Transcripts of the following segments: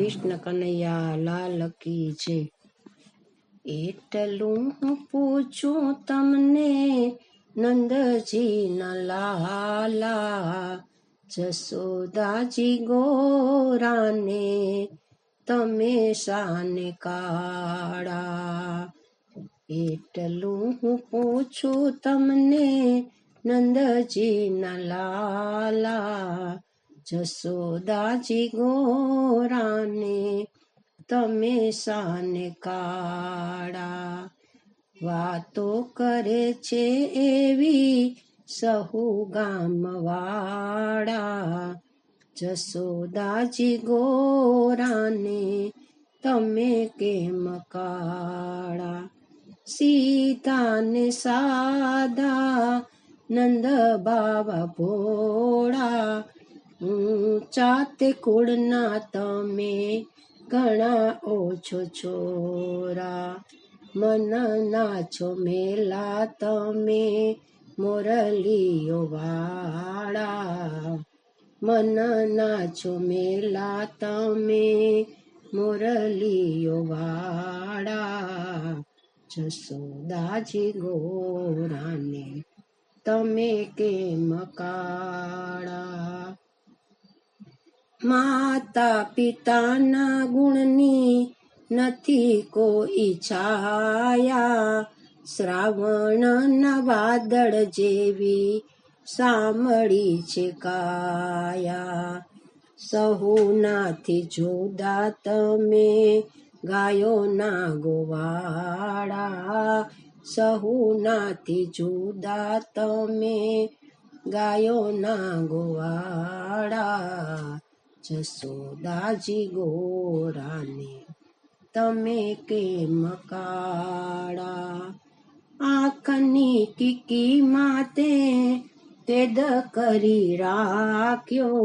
કૃષ્ણ કનૈયા લાલ કી છે એટલું હું પૂછું તમને નંદજી ના લાલા, જસોદાજી ગોરાને, તમે શાને કાળા. એટલું હું પૂછું તમને નંદજી ના લાલા જસોદાજી ગોરાને, તમે શાને કાળા વાતો કરે છે એવી સહુ ગામવાળા જસોદાજી ગોરાને, તમે કેમ કાળા? સીતાને સાદા નંદ બાબા ભોળા ઊંચા તે કુળના તમે ઘણા ઓછો છોરા. મન છો મેલા તમે મોરલીઓ વાળા. મન છો મેલા તમે મોરલીઓ વાળા. જસોદાજી ગોરાને તમે કેમ કાળા? માતા પિતાના ગુણની નથી કોઈ છાયા. શ્રાવણના વાદળ જેવી સાંભળી છે કાયા સહુનાથી જુદા તમે ગાયો ના ગોવાળા. સહુનાથી જુદા તમે ગાયો ના ગોવાળા. જસોદાજી ગોરાને, તમે કેમ કાળા? આંખની કીકી માતે તેદ કરી રાખ્યો.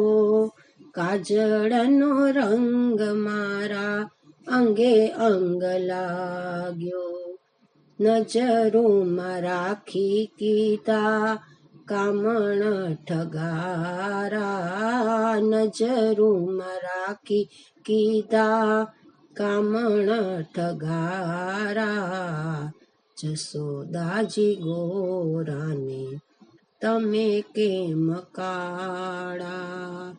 કાજળનો રંગ મારા અંગે અંગ લાગ્યો. નજરોમાં રાખી કીધા કામણ ઠગારા નજરોમાં રાખી કીધા કામણ ઠગારા જસોદાજી ગોરાને, તમે કેમ કાળા?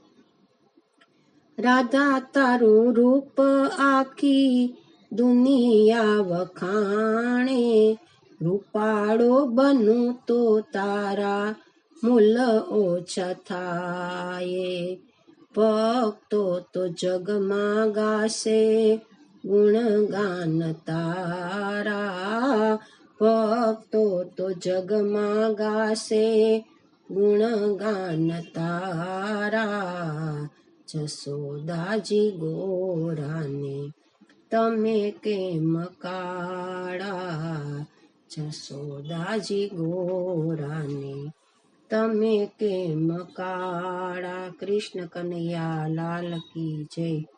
રાધા તારું રૂપ આખી દુનિયા વખાણે રૂપાળો બનું તો તારા મૂલ ઓછા થાય. ભક્તો તો જગમાં ગાશે ગુણગાન તારા. ભક્તો તો જગમાં ગાશે ગુણગાન તારા. જસોદાજી ગોરાને તમે કેમ કાળા જસોદાજી ગોરાને. તમે કેમ કાળા કૃષ્ણ કનૈયા લાલ કી જય?